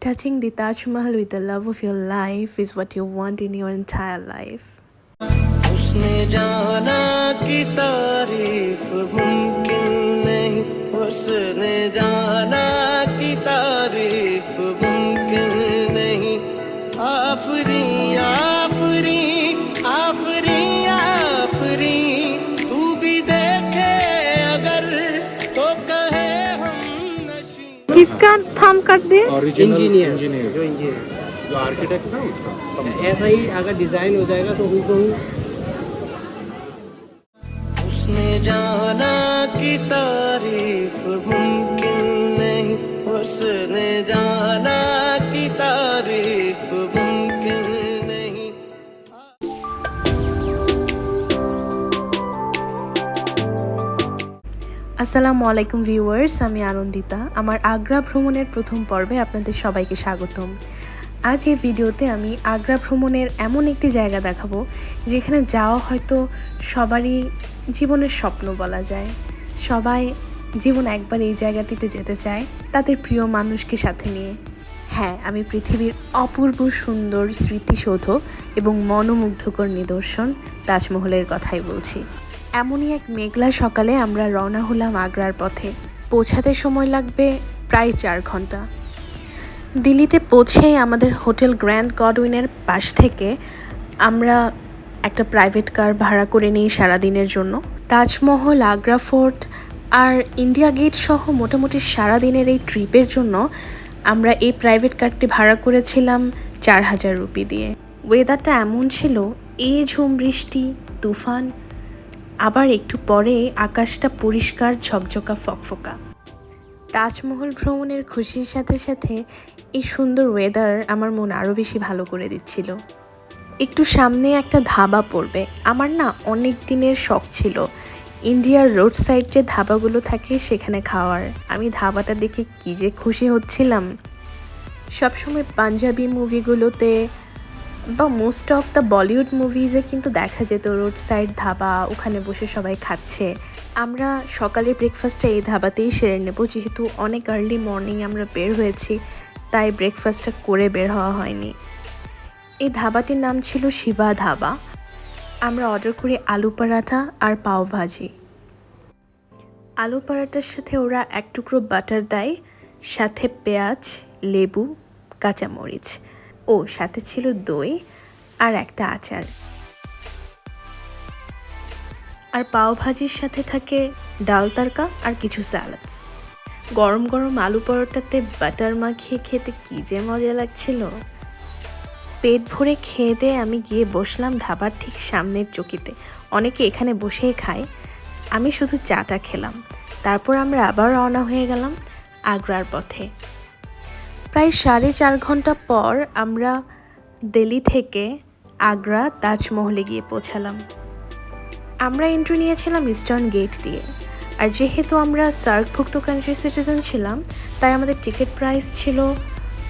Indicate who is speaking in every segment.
Speaker 1: Touching the Taj Mahal with the love of your life is what you want in your entire life.
Speaker 2: उसने जाना कि तारीफ मुमकिन नहीं उसने जाना कि तारीफ
Speaker 3: किसका थम कर दिए
Speaker 4: इंजीनियर
Speaker 5: इंजीनियर
Speaker 4: जो इंजीनियर
Speaker 5: जो आर्किटेक्ट था उसका।
Speaker 4: ऐसा ही अगर डिज़ाइन हो जाएगा तो हूबहू।
Speaker 2: उसने जाना की तारीफ़ मुमकिन नहीं। उसने जाना की तारीफ़ मुमकिन
Speaker 1: আসসালামু আলাইকুম ভিউয়ার্স, আমি আনন্দিতা। আমার আগ্রা ভ্রমণের প্রথম পর্বে আপনাদের সবাইকে স্বাগতম। আজ এই ভিডিওতে আমি আগ্রা ভ্রমণের এমন একটি জায়গা দেখাবো, যেখানে যাওয়া হয়তো সবারই জীবনের স্বপ্ন বলা যায়। সবাই জীবন একবার এই জায়গাটিতে যেতে চায়, তাদের প্রিয় মানুষকে সাথে নিয়ে। হ্যাঁ আমি পৃথিবীর অপূর্ব সুন্দর স্মৃতিসৌধ এবং মনোমুগ্ধকর নিদর্শন তাজমহলের কথাই বলছি। এমনই এক মেঘলা সকালে আমরা রওনা হলাম আগ্রার পথে। পৌঁছাতে সময় লাগবে প্রায় চার ঘণ্টা। দিল্লিতে পৌঁছেই আমাদের হোটেল গ্র্যান্ড গডউইনের পাশ থেকে আমরা একটা প্রাইভেট কার ভাড়া করে নিই সারাদিনের জন্য। তাজমহল, আগ্রা ফোর্ট আর ইন্ডিয়া গেট সহ মোটামুটি সারাদিনের এই ট্রিপের জন্য আমরা এই প্রাইভেট কারটি ভাড়া করেছিলাম চার হাজার রুপি দিয়ে। ওয়েদারটা এমন ছিল এ ঝুম বৃষ্টি, তুফান আবার একটু পরে আকাশটা পরিষ্কার ঝকঝকা ফকফকা। তাজমহল ভ্রমণের খুশির সাথে সাথে এই সুন্দর ওয়েদার আমার মন আরও বেশি ভালো করে দিচ্ছিল। একটু সামনে একটা ধাবা পড়বে। আমার না অনেক দিনের শখ ছিল ইন্ডিয়ার রোড সাইড যে ধাবাগুলো থাকে সেখানে খাওয়ার। আমি ধাবাটা দেখে কী যে খুশি হচ্ছিলাম। সবসময় পাঞ্জাবি মুভিগুলোতে বা মোস্ট অফ দ্য বলিউড মুভিজে কিন্তু দেখা যেত রোড সাইড ধাবা, ওখানে বসে সবাই খাচ্ছে। আমরা সকালে ব্রেকফাস্টটা এই ধাবাতেই সেরে নেব, যেহেতু অনেক আর্লি মর্নিং আমরা বের হয়েছি, তাই ব্রেকফাস্টটা করে বের হওয়া হয়নি। এই ধাবাটির নাম ছিল শিবা ধাবা। আমরা অর্ডার করি আলু পরাঠা আর পাও ভাজি। আলু পরাঠার সাথে ওরা এক টুকরো বাটার দেয়, সাথে পেঁয়াজ, লেবু, কাঁচামরিচ। ও সাথে ছিল দই আর একটা আচার। আর পাও ভাজির সাথে থাকে ডাল তরকা আর কিছু স্যালাডস গরম গরম আলু পরোটাতে বাটার মাখিয়ে খেতে কী যে মজা লাগছিল। পেট ভরে খেয়ে দিয়ে আমি গিয়ে বসলাম ধাবার ঠিক সামনের চকিতে। অনেকে এখানে বসেই খায়। আমি শুধু চাটা খেলাম। তারপর আমরা আবার রওনা হয়ে গেলাম আগ্রার পথে। প্রায় সাড়ে চার ঘণ্টা পর আমরা দিল্লি থেকে আগ্রা তাজমহলে গিয়ে পৌঁছালাম। আমরা এন্ট্রি নিয়েছিলাম ইস্টার্ন গেট দিয়ে। আর যেহেতু আমরা সার্কভুক্ত কান্ট্রি সিটিজেন ছিলাম, তাই আমাদের টিকিট প্রাইস ছিল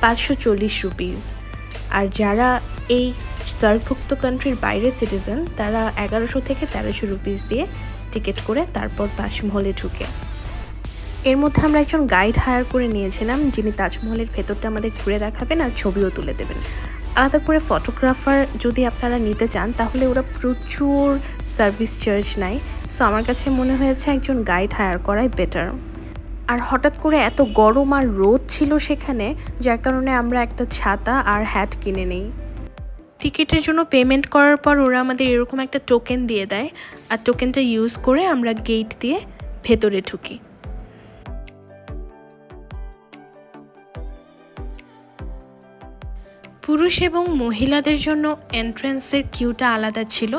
Speaker 1: পাঁচশো চল্লিশ রুপিস আর যারা এই সার্কভুক্ত কান্ট্রির বাইরের সিটিজেন তারা এগারোশো থেকে তেরোশো রুপিস দিয়ে টিকিট করে তারপর তাজমহলে ঢুকে। এর মধ্যে আমরা একজন গাইড হায়ার করে নিয়েছিলাম, যিনি তাজমহলের ভেতরটা আমাদের ঘুরে দেখাবেন আর ছবিও তুলে দেবেন। আলাদা করে ফটোগ্রাফার যদি আপনারা নিতে চান, তাহলে ওরা প্রচুর সার্ভিস চার্জ নেয়। সো আমার কাছে মনে হয়েছে একজন গাইড হায়ার করাই বেটার আর হঠাৎ করে এত গরম আর রোদ ছিল সেখানে, যার কারণে আমরা একটা ছাতা আর হ্যাট কিনে নেই। টিকিটের জন্য পেমেন্ট করার পর ওরা আমাদের এরকম একটা টোকেন দিয়ে দেয়। আর টোকেনটা ইউজ করে আমরা গেট দিয়ে ভেতরে ঢুকি। পুরুষ এবং মহিলাদের জন্য এন্ট্রান্সের কিউটা আলাদা ছিল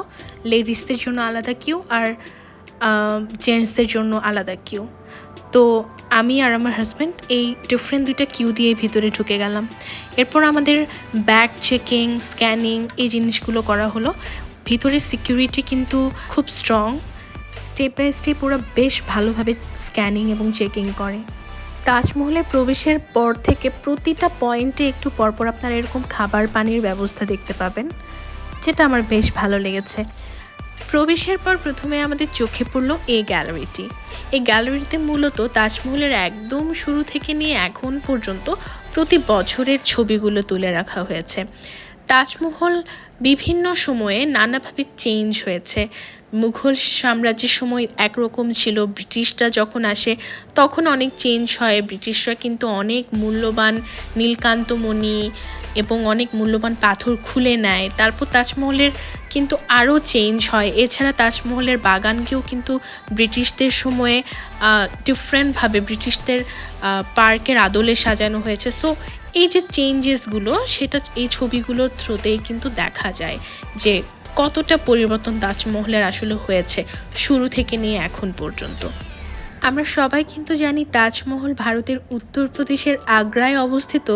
Speaker 1: লেডিসদের জন্য আলাদা কিউ আর জেন্টসদের জন্য আলাদা কিউ তো আমি আর আমার হাজব্যান্ড এই ডিফারেন্ট দুইটা কিউ দিয়ে ভিতরে ঢুকে গেলাম। এরপর আমাদের ব্যাগ চেকিং স্ক্যানিং এই জিনিসগুলো করা হলো। ভিতরে সিকিউরিটি কিন্তু খুব স্ট্রং স্টেপ বাই স্টেপ ওরা বেশ ভালোভাবে স্ক্যানিং এবং চেকিং করে। তাজমহলে প্রবেশের পর থেকে প্রতিটা পয়েন্টে একটু পরপর আপনারা এরকম খাবার পানির ব্যবস্থা দেখতে পাবেন, যেটা আমার বেশ ভালো লেগেছে। প্রবেশের পর প্রথমে আমাদের চোখে পড়ল এই গ্যালারিটি। এই গ্যালারিতে মূলত তাজমহলের একদম শুরু থেকে নিয়ে এখন পর্যন্ত প্রতি বছরের ছবিগুলো তুলে রাখা হয়েছে। তাজমহল বিভিন্ন সময়ে নানাভাবে চেঞ্জ হয়েছে। মুঘল সাম্রাজ্যের সময় একরকম ছিল। ব্রিটিশরা যখন আসে, তখন অনেক চেঞ্জ হয়। ব্রিটিশরা কিন্তু অনেক মূল্যবান নীলকান্তমণি এবং অনেক মূল্যবান পাথর খুলে নেয়। তারপর তাজমহলের কিন্তু আরও চেঞ্জ হয়। এছাড়া তাজমহলের বাগানকেও কিন্তু ব্রিটিশদের সময়ে ডিফারেন্টভাবে ব্রিটিশদের পার্কের আদলে সাজানো হয়েছে। সো এই যে চেঞ্জেসগুলো সেটা, এই ছবিগুলোর থ্রুতেই কিন্তু দেখা যায় যে কতটা পরিবর্তন তাজমহলের আসলে হয়েছে শুরু থেকে নিয়ে এখন পর্যন্ত। আমরা সবাই কিন্তু জানি তাজমহল ভারতের উত্তরপ্রদেশের আগ্রায় অবস্থিত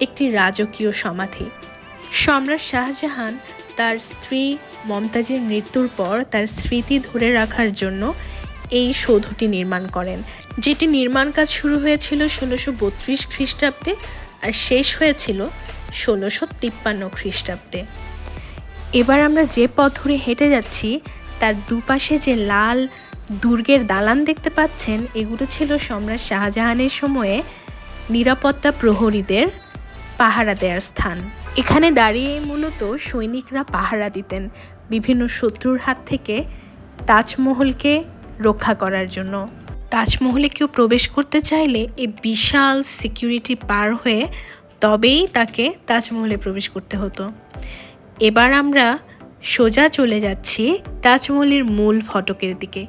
Speaker 1: একটি রাজকীয় সমাধি। সম্রাট শাহজাহান তার স্ত্রী মমতাজের মৃত্যুর পর তার স্মৃতি ধরে রাখার জন্য এই সৌধটি নির্মাণ করেন। যেটি নির্মাণ কাজ শুরু হয়েছিল ষোলোশো বত্রিশ খ্রিস্টাব্দে আর শেষ হয়েছিল ষোলোশো তিপ্পান্ন খ্রিস্টাব্দে। এবার আমরা যে পথ ধরে হেঁটে যাচ্ছি, তার দুপাশে যে লাল দুর্গের দালান দেখতে পাচ্ছেন, এগুলো ছিল সম্রাট শাহজাহানের সময়ে নিরাপত্তা প্রহরীদের পাহারা দেওয়ার স্থান। এখানে দাঁড়িয়ে মূলত সৈনিকরা পাহারা দিতেন বিভিন্ন শত্রুর হাত থেকে তাজমহলকে রক্ষা করার জন্য। তাজমহলে কেউ প্রবেশ করতে চাইলে এই বিশাল সিকিউরিটি পার হয়ে তবেই তাকে তাজমহলে প্রবেশ করতে হতো। এবার আমরা সোজা চলে যাচ্ছি তাজমহলের মূল ফটকের দিকে।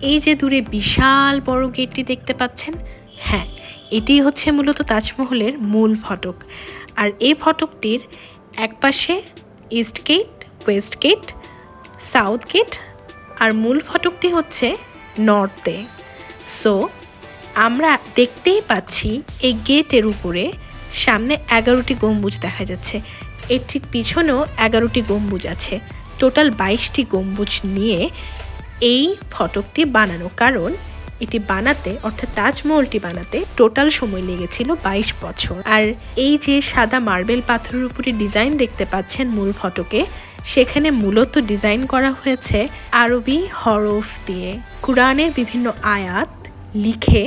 Speaker 1: এই যে দূরে বিশাল বড় গেটটি দেখতে পাচ্ছেন? হ্যাঁ এটি হচ্ছে মূলত তাজমহলের মূল ফটক। আর এই ফটকটির একপাশে east gate, west gate, south gate আর মূল ফটকটি হচ্ছে নর্থে। সো, আমরা দেখতেই পাচ্ছি এই গেটের উপরে সামনে এগারোটি গম্বুজ দেখা যাচ্ছে। এর ঠিক পিছনেও এগারোটি গম্বুজ আছে। টোটাল বাইশটি গম্বুজ নিয়ে এই ফটকটি বানানো। কারণ এটি বানাতে, অর্থাৎ তাজমহলটি বানাতে টোটাল সময় লেগেছিল বাইশ বছর। আর এই যে সাদা মার্বেল পাথরের উপরে ডিজাইন দেখতে পাচ্ছেন মূল ফটকে, সেখানে মূলত ডিজাইন করা হয়েছে আরবি হরফ দিয়ে। কোরআনের বিভিন্ন আয়াত লিখে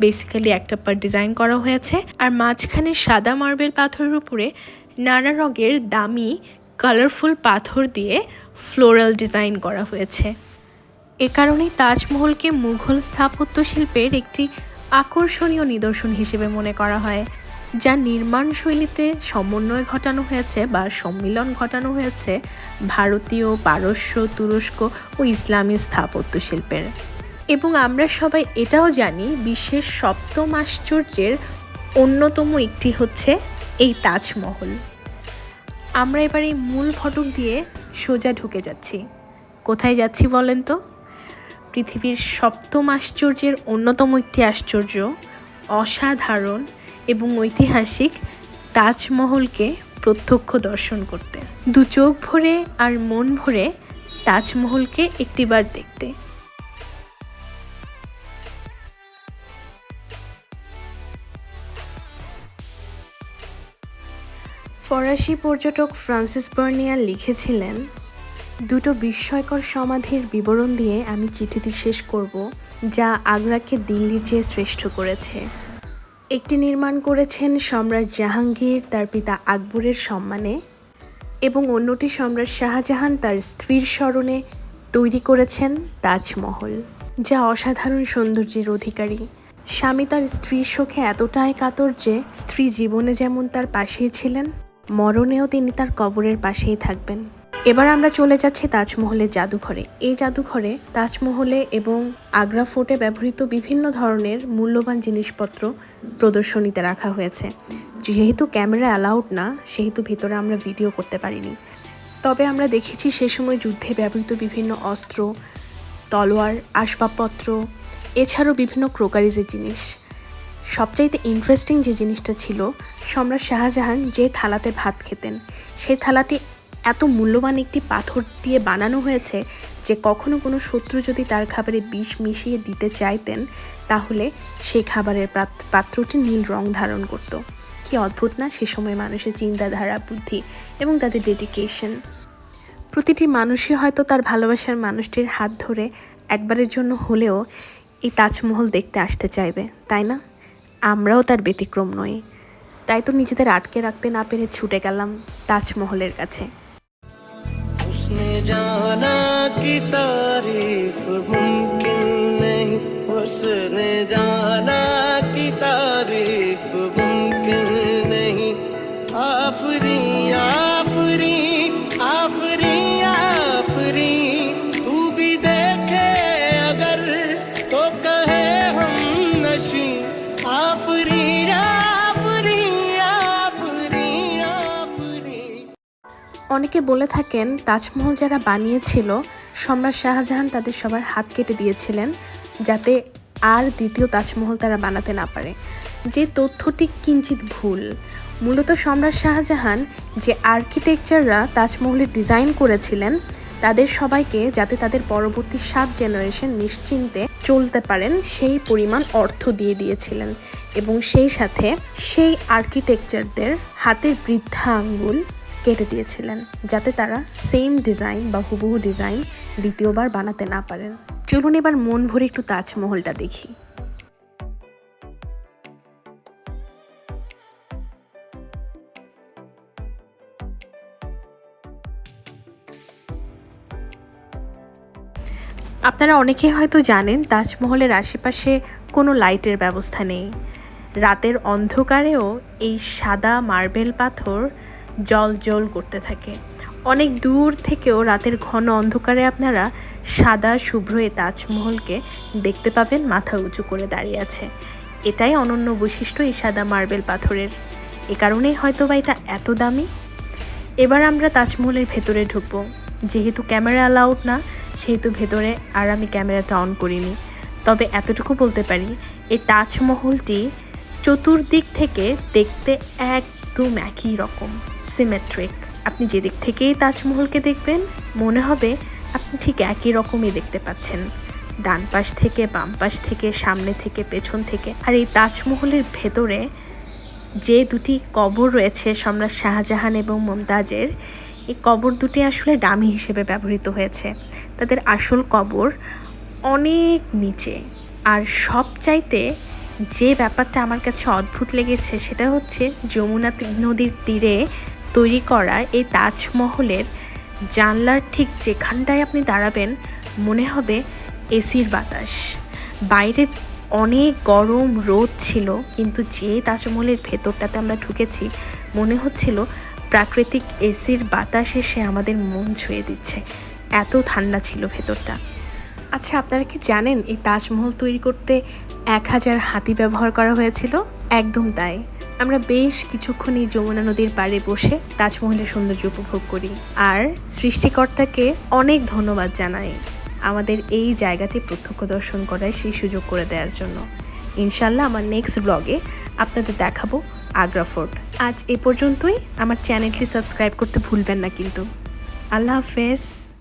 Speaker 1: বেসিক্যালি একটা পার ডিজাইন করা হয়েছে। আর মাঝখানে সাদা মার্বেল পাথরের উপরে নানা রঙের দামি কালারফুল পাথর দিয়ে ফ্লোরাল ডিজাইন করা হয়েছে। এ কারণে তাজমহলকে মুঘল স্থাপত্য শিল্পের একটি আকর্ষণীয় নিদর্শন হিসেবে মনে করা হয়, যা নির্মাণ শৈলীতে সমন্বয় ঘটানো হয়েছে বা সম্মিলন ঘটানো হয়েছে ভারতীয়, পারস্য, তুরস্ক ও ইসলামী স্থাপত্য শিল্পের। এবং আমরা সবাই এটাও জানি, বিশ্বের সপ্তম আশ্চর্যের অন্যতম একটি হচ্ছে এই তাজমহল। আমরা এবার এই মূল ফটক দিয়ে সোজা ঢুকে যাচ্ছি। কোথায় যাচ্ছি বলেন তো? পৃথিবীর সপ্তম আশ্চর্যের অন্যতম একটি আশ্চর্য, অসাধারণ এবং ঐতিহাসিক তাজমহলকে প্রত্যক্ষ দর্শন করতে। দু চোখ ভরে আর মন ভরে তাজমহলকে একটিবার দেখতে। ফরাসি পর্যটক ফ্রান্সিস বার্নিয়ার লিখেছিলেন, দুটো বিস্ময়কর সমাধির বিবরণ দিয়ে আমি চিঠিটি শেষ করব, যা আগ্রাকে দিল্লির চেয়ে শ্রেষ্ঠ করেছে। একটি নির্মাণ করেছেন সম্রাট জাহাঙ্গীর, তার পিতা আকবরের সম্মানে, এবং অন্যটি সম্রাট শাহজাহান, তার স্ত্রীর স্মরণে তৈরি করেছেন তাজমহল, যা অসাধারণ সৌন্দর্যের অধিকারী। স্বামী তার স্ত্রীর শোকে এতটাই কাতর যে স্ত্রী জীবনে যেমন তার পাশেই ছিলেন মরণেও তিনি তার কবরের পাশেই থাকবেন। এবার আমরা চলে যাচ্ছি তাজমহলের জাদুঘরে। এই জাদুঘরে তাজমহলে এবং আগ্রা ফোর্টে ব্যবহৃত বিভিন্ন ধরনের মূল্যবান জিনিসপত্র প্রদর্শনীতে রাখা হয়েছে। যেহেতু ক্যামেরা অ্যালাউড না, সেহেতু ভিতরে আমরা ভিডিও করতে পারিনি। তবে আমরা দেখেছি সে সময় যুদ্ধে ব্যবহৃত বিভিন্ন অস্ত্র, তলোয়ার, আসবাবপত্র, এছাড়াও বিভিন্ন ক্রোকারিজের জিনিস। সবচাইতে ইন্টারেস্টিং যে জিনিসটা ছিল, সম্রাট শাহজাহান যে থালাতে ভাত খেতেন। সেই থালাটি এত মূল্যবান একটি পাথর দিয়ে বানানো হয়েছে যে কখনো কোনো শত্রু যদি তার খাবারে বিষ মিশিয়ে দিতে চাইতেন, তাহলে সেই খাবারের পাত্রটি নীল রং ধারণ করত। কি অদ্ভুত না সে সময় মানুষের চিন্তাধারা, বুদ্ধি এবং তাদের ডেডিকেশন প্রতিটি মানুষই হয়তো তার ভালোবাসার মানুষটির হাত ধরে একবারের জন্য হলেও এই তাজমহল দেখতে আসতে চাইবে, তাই না? আমরাও তার ব্যতিক্রম নই। তাই তো নিজেদের আটকে রাখতে না পেরে ছুটে গেলাম তাজমহলের কাছে।
Speaker 2: জানা
Speaker 1: অনেকে বলে থাকেন, তাজমহল যারা বানিয়েছিল, সম্রাট শাহজাহান তাদের সবার হাত কেটে দিয়েছিলেন যাতে আর দ্বিতীয় তাজমহল তারা বানাতে না পারে। যে তথ্যটি কিঞ্চিত ভুল। মূলত সম্রাট শাহজাহান যে আর্কিটেকচাররা তাজমহলের ডিজাইন করেছিলেন, তাদের সবাইকে যাতে তাদের পরবর্তী সাত জেনারেশন নিশ্চিন্তে চলতে পারেন, সেই পরিমাণ অর্থ দিয়ে দিয়েছিলেন এবং সেই সাথে সেই আর্কিটেকচারদের হাতের বৃদ্ধা আঙ্গুল কেটে দিয়েছিলেন, যাতে তারা সেম ডিজাইন বা হুবহু ডিজাইন দ্বিতীয়বার বানাতে না পারেন। চলুন এবার মন ভরে একটু তাজমহলটা দেখি। আপনারা অনেকে হয়তো জানেন, তাজমহলের আশেপাশে কোনো লাইটের ব্যবস্থা নেই। রাতের অন্ধকারেও এই সাদা মার্বেল পাথর জল জল করতে থাকে। অনেক দূর থেকেও রাতের ঘন অন্ধকারে আপনারা সাদা, শুভ্র এ তাজমহলকে দেখতে পাবেন, মাথা উঁচু করে দাঁড়িয়ে আছে। এটাই অনন্য বৈশিষ্ট্য এই সাদা মার্বেল পাথরের। এ কারণেই হয়তো বা এটা এত দামি। এবার আমরা তাজমহলের ভেতরে ঢুকবো। যেহেতু ক্যামেরা অ্যালাউড না, সেহেতু ভেতরে আর আমি ক্যামেরাটা অন করিনি। তবে এতটুকু বলতে পারি, এই তাজমহলটি চতুর্দিক থেকে দেখতে একদম একই রকম। সিমেট্রিক। আপনি যেদিক থেকেই তাজমহলকে দেখবেন, মনে হবে আপনি ঠিক একই রকমই দেখতে পাচ্ছেন। ডান পাশ থেকে, বাম পাশ থেকে, সামনে থেকে, পেছন থেকে। আর এই তাজমহলের ভেতরে যে দুটি কবর রয়েছে, সম্রাট শাহজাহান এবং মমতাজের, এই কবর দুটি আসলে ডামি হিসেবে ব্যবহৃত হয়েছে। তাদের আসল কবর অনেক নিচে। আর সব চাইতে যে ব্যাপারটা আমার কাছে অদ্ভুত লেগেছে সেটা হচ্ছে যমুনা নদীর তীরে তৈরি করা এই তাজমহলের জানলার ঠিক যেখানটায় আপনি দাঁড়াবেন মনে হবে এসির বাতাস। বাইরে অনেক গরম রোদ ছিল, কিন্তু যে তাজমহলের ভেতরটাতে আমরা ঢুকেছি, মনে হচ্ছিল প্রাকৃতিক এসির বাতাস এসে আমাদের মন ছুঁয়ে দিচ্ছে। এত ঠান্ডা ছিল ভেতরটা। আচ্ছা আপনারা কি জানেন এই তাজমহল তৈরি করতে এক হাজার হাতি ব্যবহার করা হয়েছিল? একদম তাই। আমরা বেশ কিছুক্ষণ এই যমুনা নদীর পাড়ে বসে তাজমহলের সৌন্দর্য উপভোগ করি। আর সৃষ্টিকর্তাকে অনেক ধন্যবাদ জানাই আমাদের এই জায়গাটি প্রত্যক্ষ দর্শন করার সেই সুযোগ করে দেওয়ার জন্য। ইনশাল্লাহ আমার নেক্সট ব্লগে আপনাদের দেখাবো আগ্রা ফোর্ট। আজ এ পর্যন্তই। আমার চ্যানেলটি সাবস্ক্রাইব করতে ভুলবেন না কিন্তু। আল্লাহ হাফেজ।